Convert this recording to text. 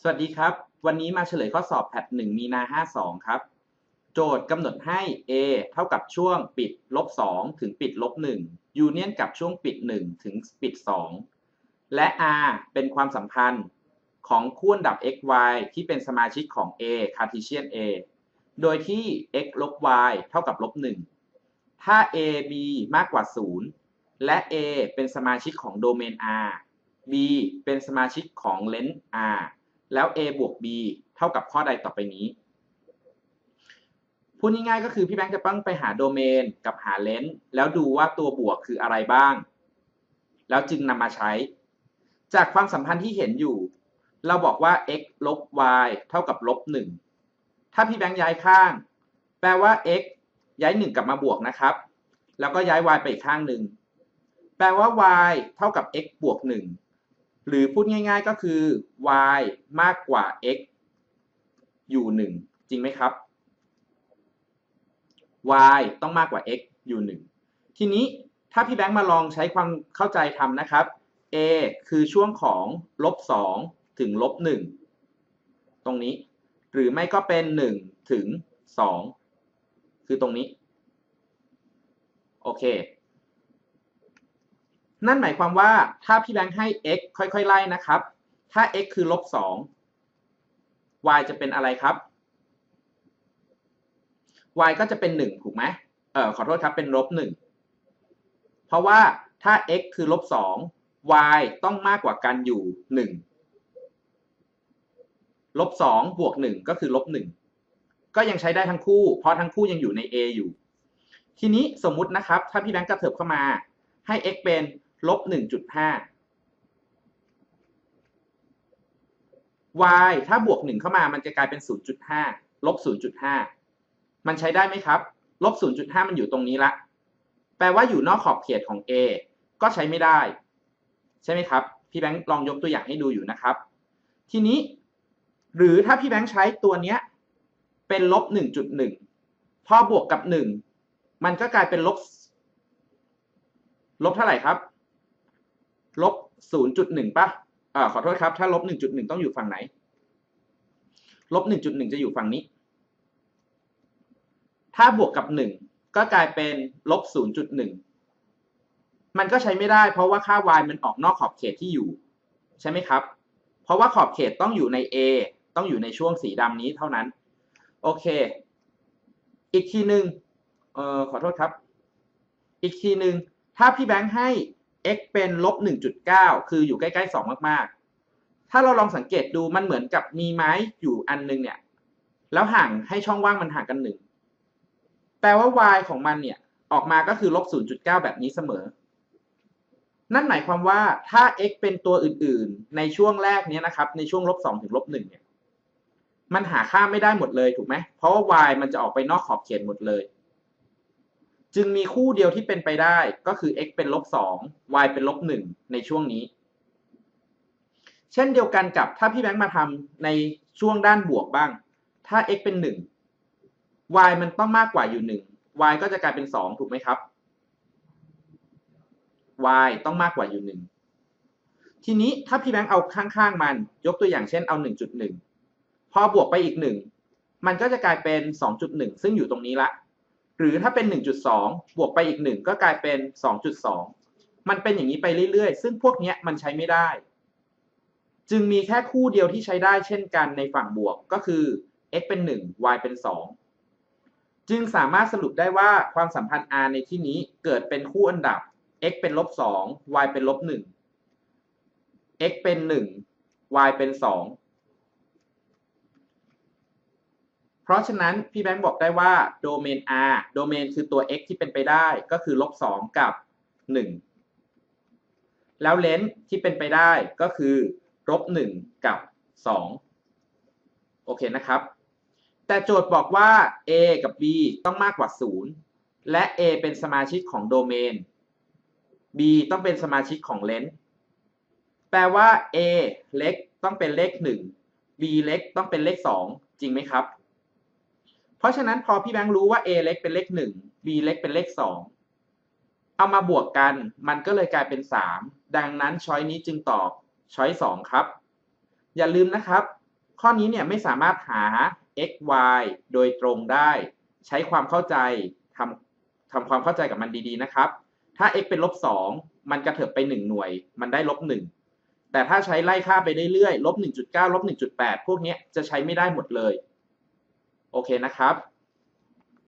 สวัสดีครับ วันนี้มาเฉลยข้อสอบแพท1มีนา52 ครับ โจทย์กำหนดให้ a เท่ากับช่วงปิดลบ2ถึงปิดลบ1ยูเนียนกับช่วงปิด 1 ถึงปิด 2 และ r เป็นความสัมพันธ์ของคู่อันดับ x y ที่เป็นสมาชิกของ a Cartesian a โดยที่ x ลบ y เท่ากับลบ 1 ถ้า a b มากกว่า 0 และ a เป็นสมาชิกของโดเมน r b เป็นสมาชิกของเลนส์ r แล้ว a บวก b เท่ากับข้อใดต่อไปนี้ พูดง่ายๆก็คือพี่แบงค์จะต้องไปหาโดเมนกับหาเลนส์แล้วดูว่าตัวบวกคืออะไรบ้าง แล้วจึงนำมาใช้ จากความสัมพันธ์ที่เห็นอยู่ เราบอกว่า x ลบ y เท่ากับลบ 1 ถ้าพี่แบงค์ย้ายข้าง แปลว่า x ย้าย 1 กลับมาบวกนะครับ แล้วก็ย้าย y ไปอีกข้างหนึ่ง แปลว่า y เท่ากับ x บวก 1 หรือพูดง่ายๆก็คือ y มากกว่า x อยู่ 1 จริงไหมครับ y ต้องมากกว่า x อยู่ 1 ทีนี้ถ้าพี่แบงค์มาลองใช้ความเข้าใจทำนะครับ a คือช่วงของลบ2ถึงลบ1ตรงนี้ หรือไม่ก็เป็น 1 ถึง 2 คือตรงนี้ โอเค นั่นหมายความว่าถ้าพี่แบงค์ให้ x ค่อยๆ ไล่นะครับ ถ้า x คือลบ2 y จะเป็นอะไรครับ y ก็จะเป็น 1 ถูกไหมเออขอโทษครับเป็นลบ1 เพราะว่าถ้า x คือลบ2 y ต้องมากกว่ากันอยู่ 1 ลบ2บวก 1 ก็คือลบ 1 ก็ยังใช้ได้ทั้งคู่ เพราะทั้งคู่ยังอยู่ใน a อยู่ ทีนี้สมมุตินะครับ ถ้าพี่แบงค์กระเถิบเข้ามาให้ x เป็น ลบ1.5 y ถ้าบวก 1 เข้ามามันจะกลายเป็น 0.5 ลบ 0.5 มันใช้ได้ไหมครับ ลบ 0.5 มันอยู่ตรงนี้ละ แปลว่าอยู่นอกขอบเขตของ a ก็ใช้ไม่ได้ ใช่ไหมครับ พี่แบงค์ลองยกตัวอย่างให้ดูอยู่นะครับ ทีนี้ หรือถ้าพี่แบงค์ใช้ตัวเนี้ยเป็นลบ 1.1 พอบวกกับ 1 มันก็กลายเป็นลบ ลบเท่าไหร่ครับ ลบศูนย์จุดหนึ่งป่ะอ่าขอโทษครับ ถ้าลบหนึ่งจุดหนึ่งต้องอยู่ฝั่งไหน ลบหนึ่งจุดหนึ่งจะอยู่ฝั่งนี้ ถ้าบวกกับหนึ่งก็กลายเป็นลบศูนย์จุดหนึ่งมันก็ใช้ไม่ได้เพราะว่าค่า y มันออกนอกขอบเขตที่อยู่ ใช่ไหมครับ เพราะว่าขอบเขตต้องอยู่ใน a ต้องอยู่ในช่วงสีดำนี้เท่านั้น โอเค อีกทีหนึ่งเอ่อขอโทษครับ อีกทีหนึ่งถ้าพี่แบงค์ให้ x เป็นลบ1.9 คืออยู่ใกล้ๆ 2 มากๆ ถ้าเราลองสังเกตดูมันเหมือนกับมีไม้อยู่อันนึงเนี่ย แล้วห่างให้ช่องว่างมันห่างกันหนึ่งแปลว่า y ของมันเนี่ย ออกมาก็คือลบ0.9 แบบนี้เสมอ นั่นหมายความว่าถ้า x เป็นตัวอื่นๆ ในช่วงแรกเนี้นะครับ ในช่วงลบ2ถึงลบ1เนี่ย มันหาค่าไม่ได้หมดเลยถูกไหม เพราะว่า y มันจะออกไปนอกขอบเขตหมดเลย จึงมีคู่เดียวที่เป็นไปได้ก็คือ x เป็นลบ2 y เป็นลบ1ในช่วงนี้ เช่นเดียวกันกับถ้าพี่แบงค์มาทำในช่วงด้านบวกบ้าง ถ้า x เป็น 1 y มันต้องมากกว่าอยู่ 1 y ก็จะกลายเป็น 2 ถูกไหมครับ y ต้องมากกว่าอยู่ 1 ทีนี้ถ้าพี่แบงค์เอาข้างๆมัน ยกตัวอย่างเช่นเอา 1.1 พอบวกไปอีก 1 มันก็จะกลายเป็น 2.1 ซึ่งอยู่ตรงนี้ละ หรือถ้าเป็น 1.2 บวกไปอีก 1 ก็กลายเป็น 2.2 มันเป็นอย่างนี้ไปเรื่อยๆ ซึ่งพวกนี้มันใช้ไม่ได้ จึงมีแค่คู่เดียวที่ใช้ได้เช่นกันในฝั่งบวกก็คือ x เป็น 1 y เป็น 2 จึงสามารถสรุปได้ว่าความสัมพันธ์ r ในที่นี้เกิดเป็นคู่อันดับ x เป็นลบ2 y เป็นลบ1 x เป็น 1 y เป็น 2 เพราะฉะนั้นพี่แบงค์บอกได้ว่าโดเมน r โดเมนคือตัว x ที่เป็นไปได้ก็คือลบ2กับ 1 แล้วเลนส์ที่เป็นไปได้ก็คือลบ1กับ 2 โอเคนะครับ แต่โจทย์บอกว่า a กับ b ต้องมากกว่า 0 และ a เป็นสมาชิกของโดเมน b ต้องเป็นสมาชิกของเลนส์แปลว่า a เล็กต้องเป็นเลข 1 b เล็กต้องเป็นเลข 2 จริงไหมครับ เพราะฉะนั้นพอพี่แบงค์รู้ว่า a เล็กเป็นเลข1 b เล็กเป็นเลข2เอามาบวกกันมันก็เลยกลายเป็น 3 ดังนั้นช้อยนี้จึงตอบช้อย2ครับ อย่าลืมนะครับ ข้อนี้เนี่ยไม่สามารถหา x y โดยตรงได้ ใช้ความเข้าใจทำทำความเข้าใจกับมันดีๆนะครับ ถ้า x เป็นลบ2มันกระเถิบไป 1 หน่วย มันได้ลบ1แต่ถ้าใช้ไล่ค่าไปเรื่อยๆลบ1.9ลบ1.8พวกนี้จะใช้ไม่ได้หมดเลย โอเคนะครับ